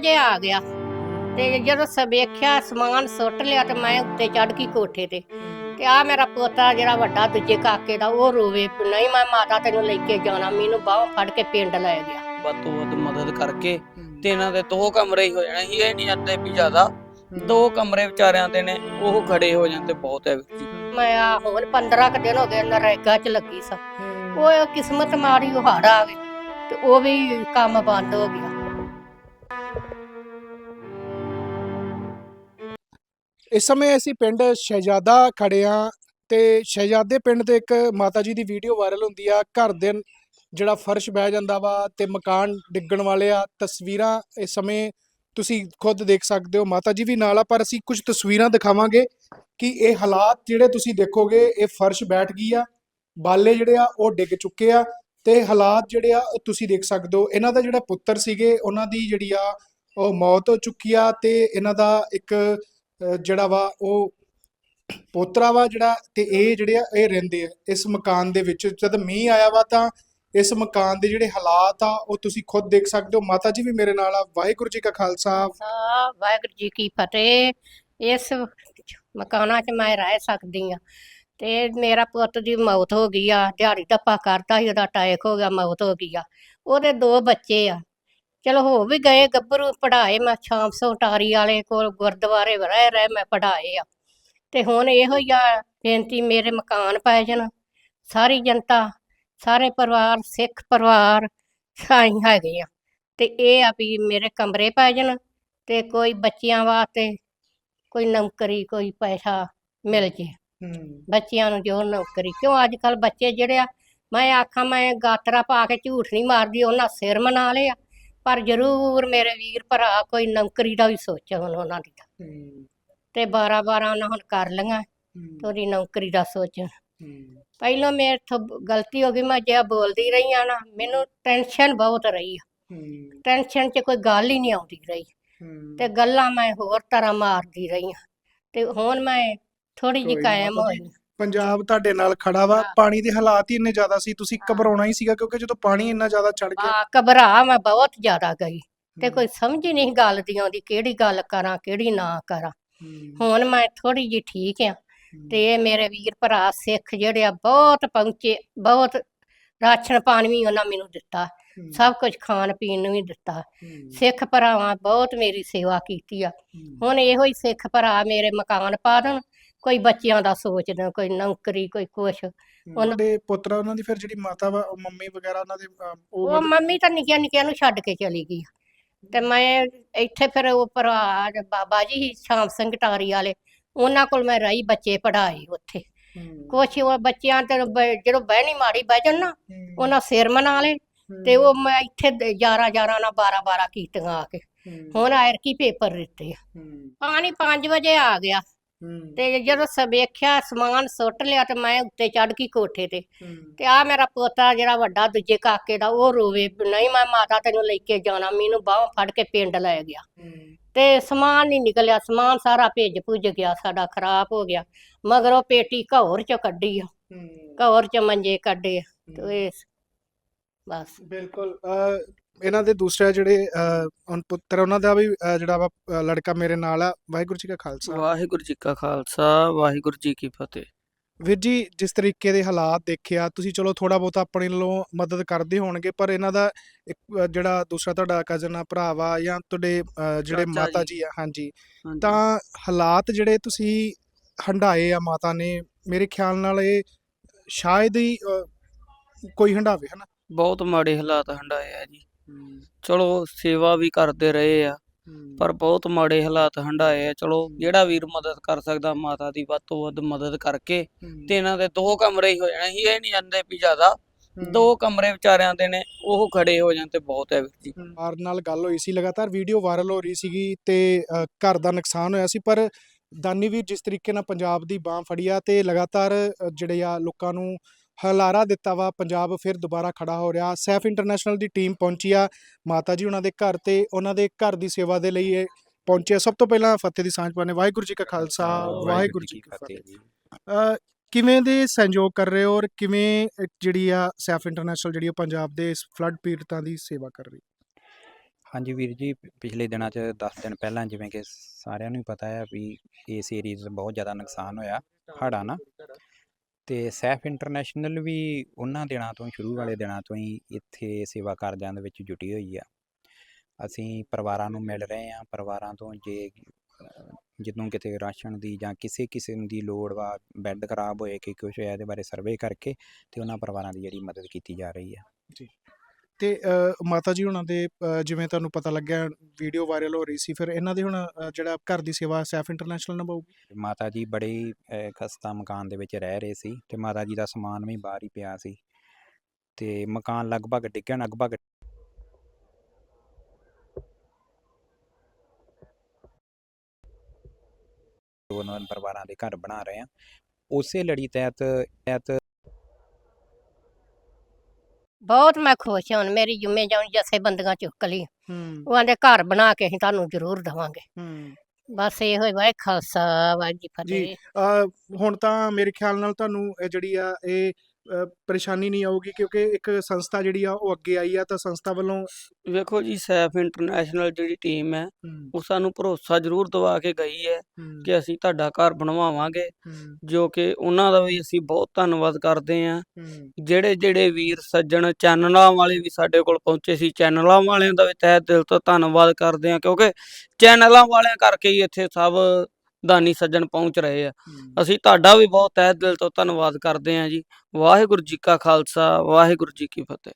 ਵਜੇ ਆ ਗਿਆ। ਤੇ ਜਦੋਂ ਸਵੇਖਿਆ ਸਮਾਨ ਸੁੱਟ ਲਿਆ ਤੇ ਮੈਂ ਉੱਤੇ ਚੜ ਗਈ ਕੋਠੇ ਤੇ। ਤੇ ਆ ਮੇਰਾ ਪੋਤਾ ਜਿਹੜਾ ਵੱਡਾ ਦੂਜੇ ਕਾਕੇ ਦਾ ਉਹ ਰੋਵੇ ਵੀ ਨਹੀਂ ਮੈਂ ਮਾਤਾ ਤੈਨੂੰ ਲੈ ਕੇ ਜਾਣਾ ਮੈਨੂੰ ਬਾਹੋਂ ਫੜ ਕੇ ਪਿੰਡ ਲੈ ਗਿਆ। ਵੱਧ ਤੋਂ ਵੱਧ ਮਦਦ ਕਰਕੇ ਤੇ ਇਹਨਾਂ ਦੇ ਦੋ ਕਮਰੇ ਹੀ ਹੋ ਜਾਣੇ ਸੀ ਇਹ ਨਹੀਂ ਜਾਂਦੇ ਵੀ ਜ਼ਿਆਦਾ। ਦੋ ਕਮਰੇ ਵਿਚਾਰਿਆਂ ਦੇ ਨੇ ਉਹ ਖੜੇ ਹੋ ਜਾਂਦੇ ਬਹੁਤ ਹੈ। ਵੀਰ ਜੀ ਮੈਂ ਆ ਹੁਣ 15 ਕੁ ਦਿਨ ਹੋ ਗਏ ਨਰੇਗਾ ਚ ਲੱਗੀ ਸਾਂ। ਉਹ ਕਿਸਮਤ ਮਾੜੀ ਉਹ ਹੜ ਆ ਗਈ ਤੇ ਉਹ ਵੀ ਕੰਮ ਬੰਦ ਹੋ ਗਿਆ। ਇਸ ਸਮੇਂ ਅਸੀਂ ਪਿੰਡ ਸ਼ਹਿਜ਼ਾਦਾ ਖੜੇ ਹਾਂ ਤੇ ਸ਼ਹਿਜ਼ਾਦੇ ਪਿੰਡ ਤੇ ਇੱਕ ਮਾਤਾ ਜੀ ਦੀ ਵੀਡੀਓ ਵਾਇਰਲ ਹੁੰਦੀ ਆ। ਘਰ ਦੇ ਜਿਹੜਾ ਫਰਸ਼ ਬਹਿ ਜਾਂਦਾ ਵਾ ਤੇ ਮਕਾਨ ਡਿੱਗਣ ਵਾਲੇ ਆ। ਤਸਵੀਰਾਂ ਇਸ ਸਮੇਂ ਤੁਸੀਂ ਖੁਦ ਦੇਖ ਸਕਦੇ ਹੋ। ਮਾਤਾ ਜੀ ਵੀ ਨਾਲ ਆ, ਪਰ ਅਸੀਂ ਕੁਝ ਤਸਵੀਰਾਂ ਦਿਖਾਵਾਂਗੇ ਕਿ ਇਹ ਹਾਲਾਤ ਜਿਹੜੇ ਤੁਸੀਂ ਦੇਖੋਗੇ, ਇਹ ਫਰਸ਼ ਬੈਠ ਗਈ ਆ, ਬਾਲੇ ਜਿਹੜੇ ਆ ਉਹ ਡਿੱਗ ਚੁੱਕੇ ਆ ਤੇ ਹਾਲਾਤ ਜਿਹੜੇ ਆ ਉਹ ਤੁਸੀਂ ਦੇਖ ਸਕਦੇ ਹੋ। ਇਹਨਾਂ ਦਾ ਜਿਹੜਾ ਪੁੱਤਰ ਸੀਗੇ, ਉਹਨਾਂ ਦੀ ਜਿਹੜੀ ਆ ਉਹ ਮੌਤ ਹੋ ਚੁੱਕੀ ਆ ਤੇ ਇਹਨਾਂ ਦਾ ਇੱਕ ਜਿਹੜਾ ਵਾ ਉਹ ਪੋਤਰਾ ਵਾ ਜਿਹੜਾ ਤੇ ਇਹ ਜਿਹੜੇ ਆ, ਇਹ ਰਹਿੰਦੇ ਆ, ਇਸ ਮਕਾਨ ਦੇ ਵਿੱਚ। ਜਦ ਮੀਂਹ ਆਇਆ ਵਾ ਤਾਂ ਇਸ ਮਕਾਨ ਦੇ ਜਿਹੜੇ ਹਾਲਾਤ ਆ, ਉਹ ਤੁਸੀਂ ਖੁਦ ਦੇਖ ਸਕਦੇ ਹੋ। ਮਾਤਾ ਜੀ ਵੀ ਮੇਰੇ ਨਾਲ ਆ। ਵਾਹਿਗੁਰੂ ਜੀ ਕਾ ਖਾਲਸਾ। ਵਾਹਿਗੁਰੂ ਜੀ ਕੀ ਫਤਿਹ। ਇਸ ਮਕਾਨਾਂ 'ਚ ਮੈਂ ਰਹਿ ਸਕਦੀ ਆ ਤੇ ਮੇਰਾ ਪੁੱਤ ਦੀ ਮੌਤ ਹੋ ਗਈ ਆ। ਦਿਹਾੜੀ ਧੱਪਾ ਕਰਦਾ ਸੀ, ਉਹਦਾ ਅਟੈਕ ਹੋ ਗਿਆ, ਮੌਤ ਹੋ ਗਈ ਆ। ਉਹਦੇ ਦੋ ਬੱਚੇ ਆ। ਚਲੋ ਹੋ ਵੀ ਗਏ ਗੱਭਰੂ ਪੜ੍ਹਾਏ ਮੈਂ ਸ਼ਾਮ ਸੌ ਟਾਰੀ ਵਾਲੇ ਕੋਲ ਗੁਰਦੁਆਰੇ ਰਹਿ ਰਹਿ ਮੈਂ ਪੜ੍ਹਾਏ ਆ। ਤੇ ਹੁਣ ਇਹੋ ਹੀ ਆ ਬੇਨਤੀ ਮੇਰੇ ਮਕਾਨ ਪੈ ਜਾਣ। ਸਾਰੀ ਜਨਤਾ ਸਾਰੇ ਪਰਿਵਾਰ ਸਿੱਖ ਪਰਿਵਾਰ ਸਾਈ ਹੈਗੇ ਆ। ਤੇ ਇਹ ਆ ਵੀ ਮੇਰੇ ਕਮਰੇ ਪੈ ਜਾਣ ਤੇ ਕੋਈ ਬੱਚਿਆਂ ਵਾਸਤੇ ਕੋਈ ਨੌਕਰੀ ਕੋਈ ਪੈਸਾ ਮਿਲ ਜੇ। ਬੱਚਿਆਂ ਨੂੰ ਜੋ ਨੌਕਰੀ ਕਿਉਂ ਅੱਜ ਕੱਲ ਬੱਚੇ ਜਿਹੜੇ ਆ ਮੈਂ ਆਖਾਂ ਮੈਂ ਗਾਤਰਾ ਪਾ ਕੇ ਝੂਠ ਨਹੀਂ ਮਾਰਦੀ ਉਹਨਾਂ ਸਿਰ ਮਨਾ ਲਿਆ ਪਰ ਜ਼ਰੂਰ ਮੇਰੇ ਵੀਰ ਭਰਾ ਕੋਈ ਨੌਕਰੀ ਦਾ ਵੀ ਸੋਚਣ ਉਹਨਾਂ ਦੀ ਤੇ। 12 12 ਉਹਨਾਂ ਹੁਣ ਕਰ ਲਈਆਂ ਤੇ ਉਹਦੀ ਨੌਕਰੀ ਦਾ ਸੋਚਣ ਪਹਿਲਾਂ ਮੇਰੇ ਤੋਂ ਗਲਤੀ ਹੋ ਗਈ ਮੈਂ ਜੇ ਬੋਲਦੀ ਰਹੀ ਆ ਨਾ ਮੈਨੂੰ ਟੈਨਸ਼ਨ ਬਹੁਤ ਰਹੀ ਆ। ਟੈਨਸ਼ਨ 'ਚ ਕੋਈ ਗੱਲ ਹੀ ਨਹੀਂ ਆਉਂਦੀ ਰਹੀ। ਤੇ ਗੱਲਾਂ ਮੈਂ ਹੋਰ ਤਰ੍ਹਾਂ ਮਾਰਦੀ ਰਹੀ ਆ ਤੇ ਹੁਣ ਮੈਂ ਥੋੜੀ ਜਿਹੀ ਕਾਇਮ ਜੀ। ਪੰਜਾਬ ਤੁਹਾਡੇ ਨਾਲ ਖੜਾ ਵਾ। ਪਾਣੀ ਦੇ ਹਾਲਾਤ ਹੀ ਇੰਨੇ ਜ਼ਿਆਦਾ ਸੀ ਤੁਸੀਂ। ਘਬਰਾਉਣਾ ਹੀ ਸੀਗਾ ਕਿਉਂਕਿ ਜਦੋਂ ਪਾਣੀ ਇੰਨਾ ਜ਼ਿਆਦਾ ਚੜ ਗਿਆ। ਆ ਘਬਰਾ ਮੈਂ ਬਹੁਤ ਜ਼ਿਆਦਾ ਗਈ ਤੇ ਕੋਈ ਸਮਝ ਹੀ ਨਹੀਂ ਗੱਲ ਦੀ ਆਉਂਦੀ ਕਿਹੜੀ ਗੱਲ ਕਰਾਂ ਕਿਹੜੀ ਨਾ ਕਰਾਂ। ਹੁਣ ਮੈਂ ਥੋੜੀ ਜਿਹੀ ਠੀਕ ਆ ਤੇ ਇਹ ਮੇਰੇ ਵੀਰ ਭਰਾ ਸਿੱਖ ਜਿਹੜੇ ਆ ਬਹੁਤ ਪਹੁੰਚੇ ਬਹੁਤ ਰਾਸ਼ਨ ਪਾਣੀ ਵੀ ਉਹਨਾਂ ਮੈਨੂੰ ਦਿੱਤਾ ਸਭ ਕੁਝ ਖਾਣ ਪੀਣ ਨੂੰ ਵੀ ਦਿੱਤਾ। ਸਿੱਖ ਭਰਾਵਾਂ ਬਹੁਤ ਮੇਰੀ ਸੇਵਾ ਕੀਤੀ ਆ। ਹੁਣ ਇਹੋ ਹੀ ਸਿੱਖ ਭਰਾ ਮੇਰੇ ਮਕਾਨ ਪਾ ਦੇਣ ਕੋਈ ਬੱਚਿਆਂ ਦਾ ਸੋਚਦਾ ਕੋਈ ਨੌਕਰੀ ਕੋਈ ਕੁਛ। ਉਹਨਾਂ ਦੇ ਪੁੱਤਰਾ ਉਹਨਾਂ ਦੀ ਫਿਰ ਜਿਹੜੀ ਮਾਤਾ ਵਾ ਉਹ ਮੰਮੀ ਵਗੈਰਾ ਉਹਨਾਂ ਦੇ ਅਹ, ਉਹ ਮੰਮੀ ਤਾਂ ਨਿੱਕੀਆਂ ਨਿੱਕੀਆਂ ਨੂੰ ਛੱਡ ਕੇ ਚਲੀ ਗਈ। ਤੇ ਮੈਂ ਇੱਥੇ ਫਿਰ ਉਹ ਭਰਾ ਬਾਬਾ ਜੀ ਸੀ ਸ਼ਾਮ ਸਿੰਘ ਟਾਰੀ ਵਾਲੇ ਉਹਨਾਂ ਕੋਲ ਮੈਂ ਰਹੀ ਬੱਚੇ ਪੜ੍ਹਾਏ ਉੱਥੇ। ਕੁਛ ਉਹ ਬੱਚਿਆਂ ਤੇ ਬ- ਜਦੋਂ ਬਹਿਣੀ ਮਾੜੀ ਬਹਿ ਜਾਣ ਨਾ ਉਹਨਾਂ ਸਿਰ ਮਨਾ ਲਏ ਤੇ ਉਹ ਮੈਂ ਇੱਥੇ 11 11 ਨਾਲ 12 12 ਕੀਤੀਆਂ ਆ ਕੇ। ਹੁਣ ਆਇਰ ਕੀ ਪੇਪਰ ਦਿੱਤੇ ਆ। ਪਾਣੀ 5 ਵਜੇ ਆ ਗਿਆ। ਤੇ ਜਦੋਂ ਸਵੇਖਿਆ ਸਮਾਨ ਸੁੱਟ ਲਿਆ ਤੇ ਮੈਂ ਉੱਤੇ ਚੜ ਗਈ ਕੋਠੇ ਤੇ। ਤੇ ਆ ਮੇਰਾ ਪੋਤਾ ਜਿਹੜਾ ਵੱਡਾ ਦੂਜੇ ਕਾਕੇ ਦਾ ਉਹ ਰੋਵੇ ਨਹੀਂ ਮੈਂ ਮਾਤਾ ਤੈਨੂੰ ਲੈ ਕੇ ਜਾਣਾ। ਮੈਨੂੰ ਬਾਹੋਂ ਫੜ ਕੇ ਪਿੰਡ ਲੈ ਗਿਆ। ਤੇ ਸਮਾਨ ਨਹੀਂ ਨਿਕਲਿਆ। ਸਮਾਨ ਸਾਰਾ ਭਿੱਜ ਭੁੱਜ ਗਿਆ ਸਾਡਾ ਖਰਾਬ ਹੋ ਗਿਆ। ਮਗਰ ਉਹ ਪੇਟੀ ਘੌਰ ਚ ਕੱਢੀ ਆ। ਘੌਰ ਚ ਮੰਜੇ ਕੱਢੇ ਤੇ ਬਸ। ਬਿਲਕੁਲ ਇਹਨਾਂ ਦੇ ਦੂਸਰੇ ਜਿਹੜੇ ਹੁਣ ਪੁੱਤਰ ਉਹਨਾਂ ਦਾ ਵੀ ਜਿਹੜਾ ਵਾ ਲੜਕਾ ਮੇਰੇ ਨਾਲ ਆ ਵਾਹਿਗੁਰੂ ਜੀ ਕਾ ਖਾਲਸਾ। ਵਾਹਿਗੁਰੂ ਜੀ ਕਾ ਖਾਲਸਾ ਵਾਹਿਗੁਰੂ ਜੀ ਕੀ ਫਤਿਹ। ਵੀਰ ਜੀ ਜਿਸ ਤਰੀਕੇ ਦੇ ਹਾਲਾਤ ਦੇਖਿਆ ਤੁਸੀਂ ਚਲੋ ਥੋੜਾ ਬਹੁਤਾ ਆਪਣੇ ਵੱਲੋਂ ਮਦਦ ਕਰਦੇ ਹੋਣਗੇ ਪਰ ਇਹਨਾਂ ਦਾ ਜਿਹੜਾ ਦੂਸਰਾ ਤੁਹਾਡਾ ਕਜ਼ਨ ਆ ਭਰਾ ਵਾ ਜਾਂ ਤੁਹਾਡੇ ਜਿਹੜੇ ਮਾਤਾ ਜੀ। ਆ ਹਾਂਜੀ। ਤਾਂ ਹਾਲਾਤ ਜਿਹੜੇ ਤੁਸੀਂ ਹੰਡਾਏ ਆ ਮਾਤਾ ਨੇ ਮੇਰੇ ਖਿਆਲ ਨਾਲ ਇਹ ਸ਼ਾਇਦ ਹੀ ਕੋਈ ਹੰਡਾਵੇ ਹਨਾ? ਬਹੁਤ ਮਾੜੇ ਹਾਲਾਤ ਹੰਡਾਏ ਆ ਜੀ। ਚਲੋ ਸੇਵਾ ਵੀ ਕਰਦੇ ਰਹੇ ਆ ਪਰ ਬਹੁਤ ਮਾੜੇ ਹਾਲਾਤ ਹੰਡਾਏ ਆ। ਚਲੋ ਜਿਹੜਾ ਵੀਰ ਮਦਦ ਕਰ ਸਕਦਾ ਮਾਤਾ ਦੀ ਵੱਧ ਤੋਂ ਵੱਧ ਮਦਦ ਕਰਕੇ ਤੇ ਇਹਨਾਂ ਦੇ ਦੋ ਕਮਰੇ ਹੀ ਹੋ ਜਾਣੇ ਸੀ। ਇਹ ਨਹੀਂ ਜਾਂਦੇ ਵੀ ਜ਼ਿਆਦਾ। ਦੋ ਕਮਰੇ ਵਿਚਾਰਿਆਂ ਦੇ ਨੇ ਉਹ ਖੜੇ ਹੋ ਜਾਂਦੇ ਬਹੁਤ ਹੈ ਵੀਰ ਜੀ। ਪਰਿਵਾਰ ਨਾਲ ਗੱਲ ਹੋਈ ਸੀ ਲਗਾਤਾਰ ਵੀਡੀਓ ਵਾਇਰਲ ਹੋ ਰਹੀ ਸੀਗੀ ਤੇ ਅ, ਘਰ ਦਾ ਨੁਕਸਾਨ ਹੋਇਆ ਸੀ ਪਰ ਦਾਨੀ ਵੀਰ ਜਿਸ ਤਰੀਕੇ ਨਾਲ ਪੰਜਾਬ ਦੀ ਬਾਹ ਫੜੀ ਆ ਤੇ ਲਗਾਤਾਰ ਅ, ਜਿਹੜੇ ਆ ਲੋਕਾਂ ਨੂੰ ਹਲਾਰਾ ਦਿੱਤਾ ਵਾ ਪੰਜਾਬ ਫਿਰ ਦੁਬਾਰਾ ਖੜਾ ਹੋ ਰਿਹਾ। ਸੈਫ ਇੰਟਰਨੈਸ਼ਨਲ ਦੀ ਟੀਮ ਪਹੁੰਚੀ ਆ। ਮਾਤਾ ਜੀ ਉਹਨਾਂ ਦੇ ਘਰ ਤੇ ਉਹਨਾਂ ਦੇ ਘਰ ਦੀ ਸੇਵਾ ਦੇ ਲਈ ਇਹ ਪਹੁੰਚੇ। ਸਭ ਤੋਂ ਪਹਿਲਾਂ ਫਤਿਹ ਦੀ ਸਾਂਝ ਪਾਣੇ ਵਾਹਿਗੁਰੂ ਜੀ ਕਾ ਖਾਲਸਾ ਵਾਹਿਗੁਰੂ ਜੀ ਕੀ ਫਤਿਹ ਕਿਵੇਂ ਦੇ ਸਹਿਯੋਗ ਕਰ ਰਹੇ ਹੋ ਔਰ ਕਿਵੇਂ ਜਿਹੜੀ ਆ ਸੈਫ ਇੰਟਰਨੈਸ਼ਨਲ ਜਿਹੜੀ ਆ ਪੰਜਾਬ ਦੇ ਇਸ ਫਲੱਡ ਪੀੜਤਾਂ ਦੀ ਸੇਵਾ ਕਰ ਰਹੀ? ਹਾਂਜੀ ਵੀਰ ਜੀ ਪਿਛਲੇ ਦਿਨਾਂ 'ਚ 10 ਦਿਨ ਪਹਿਲਾਂ ਜਿਵੇਂ ਕਿ ਸਾਰਿਆਂ ਨੂੰ ਹੀ ਪਤਾ ਹੈ ਵੀ ਇਸ ਏਰੀਏ 'ਚ ਬਹੁਤ ਜ਼ਿਆਦਾ ਨੁਕਸਾਨ ਹੋਇਆ ਹੜ੍ਹਾਂ ਨਾਲ ਤੇ ਸੈਫ ਇੰਟਰਨੈਸ਼ਨਲ ਵੀ ਉਹਨਾਂ ਦਿਨਾਂ ਤੋਂ ਸ਼ੁਰੂ ਵਾਲੇ ਦਿਨਾਂ ਤੋਂ ਹੀ ਇੱਥੇ ਸੇਵਾ ਕਾਰਜਾਂ ਦੇ ਵਿੱਚ ਜੁਟੀ ਹੋਈ ਆ। ਅਸੀਂ ਪਰਿਵਾਰਾਂ ਨੂੰ ਮਿਲ ਰਹੇ ਆ ਪਰਿਵਾਰਾਂ ਤੋਂ ਜੇ ਜਦੋਂ ਕਿਤੇ ਰਾਸ਼ਨ ਦੀ ਜਾਂ ਕਿਸੇ ਕਿਸਮ ਦੀ ਲੋੜ ਵਾ, ਬੈੱਡ ਖਰਾਬ ਹੋਏ ਕਿ ਕੁਝ ਹੋਇਆ, ਇਹਦੇ ਬਾਰੇ ਸਰਵੇ ਕਰਕੇ ਤੇ ਉਹਨਾਂ ਪਰਿਵਾਰਾਂ ਦੀ ਜਿਹੜੀ ਮਦਦ ਕੀਤੀ ਜਾ ਰਹੀ ਆ। ਤੇ ਮਾਤਾ ਜੀ ਹੁਣਾਂ ਦੇ ਜਿਵੇਂ ਤੁਹਾਨੂੰ ਪਤਾ ਲੱਗਿਆ, ਵੀਡੀਓ ਵਾਇਰਲ ਹੋ ਰਹੀ ਸੀ, ਫਿਰ ਇਹਨਾਂ ਦੇ ਹੁਣ ਜਿਹੜਾ ਘਰ ਦੀ ਸੇਵਾ ਸੈਫ ਇੰਟਰਨੈਸ਼ਨਲ ਨਿਭਾਊਗੀ? ਮਾਤਾ ਜੀ ਬੜੇ ਖਸਤਾ ਮਕਾਨ ਦੇ ਵਿੱਚ ਰਹਿ ਰਹੇ ਸੀ ਤੇ ਮਾਤਾ ਜੀ ਦਾ ਸਮਾਨ ਵੀ ਬਾਹਰ ਹੀ ਪਿਆ ਸੀ। ਤੇ ਮਕਾਨ ਲਗਭਗ ਡਿੱਗਣ ਲਗਭਗ ਉਹਨਾਂ ਪਰਿਵਾਰਾਂ ਦੇ ਘਰ ਬਣਾ ਰਹੇ ਆ ਉਸੇ ਲੜੀ ਤਹਿਤ ਤਹਿਤ ਬਹੁਤ ਮੈਂ ਖੁਸ਼ ਹਾਂ ਹੁਣ ਮੇਰੀ ਜ਼ਿੰਮੇ ਜਾਣ ਜਥੇ ਬੰਦੀਆਂ ਚੁੱਕ ਲਈ। ਹੂੰ। ਉਹ ਆਂਦੇ ਘਰ ਬਣਾ ਕੇ ਅਸੀਂ ਤੁਹਾਨੂੰ ਜ਼ਰੂਰ ਦਵਾਂਗੇ। ਹੂੰ। ਬਸ ਇਹੋ ਹੀ ਵਾਹਿ ਖਾਲਸਾ ਵਾਹਿਗੁਰੂ ਜੀ ਜੀ। ਫਤਿਹ। ਹੁਣ ਤਾਂ ਮੇਰੇ ਖਿਆਲ ਨਾਲ ਤੁਹਾਨੂੰ ਇਹ ਜਿਹੜੀ ਆ ਇਹ ਪਰੇਸ਼ਾਨੀ ਨਹੀਂ ਆਊਗੀ ਕਿਉਂਕਿ ਇੱਕ ਸੰਸਥਾ ਜਿਹੜੀ ਆ ਉਹ ਅੱਗੇ ਆਈ ਆ ਤਾਂ ਸੰਸਥਾ ਵੱਲੋਂ ਵੇਖੋ ਜੀ ਸੈਫ ਇੰਟਰਨੈਸ਼ਨਲ ਜਿਹੜੀ ਟੀਮ ਹੈ ਉਹ ਸਾਨੂੰ ਭਰੋਸਾ ਜ਼ਰੂਰ ਦਵਾ ਕੇ ਗਈ ਹੈ ਕਿ ਅਸੀਂ ਤੁਹਾਡਾ ਘਰ ਬਣਵਾਵਾਂਗੇ ਜੋ ਕਿ ਉਹਨਾਂ ਦਾ ਵੀ ਅਸੀਂ ਬਹੁਤ ਧੰਨਵਾਦ ਕਰਦੇ ਹੂੰ, ਜਿਹੜੇ ਜਿਹੜੇ ਵੀਰ ਸੱਜਣ ਚੈਨਲਾਂ ਵਾਲੇ ਵੀ ਸਾਡੇ ਕੋਲ ਪਹੁੰਚੇ ਸੀ ਚੈਨਲਾਂ ਵਾਲਿਆਂ ਦਾ ਵੀ ਤਹਿ ਦਿਲ ਤੋਂ ਧੰਨਵਾਦ ਕਰਦੇ ਹਾਂ ਕਿਉਂਕਿ ਚੈਨਲਾਂ ਵਾਲਿਆਂ ਕਰਕੇ ਹੀ ਇੱਥੇ ਸਭ ਦਾਨੀ ਸੱਜਣ ਪਹੁੰਚ ਰਹੇ ਆ। ਅਸੀਂ ਤੁਹਾਡਾ ਵੀ ਬਹੁਤ ਤਹਿ ਦਿਲ ਤੋਂ ਧੰਨਵਾਦ ਕਰਦੇ ਹਾਂ ਜੀ। ਵਾਹਿਗੁਰੂ ਜੀ ਕਾ ਖਾਲਸਾ ਵਾਹਿਗੁਰੂ ਜੀ ਕੀ ਫਤਿਹ।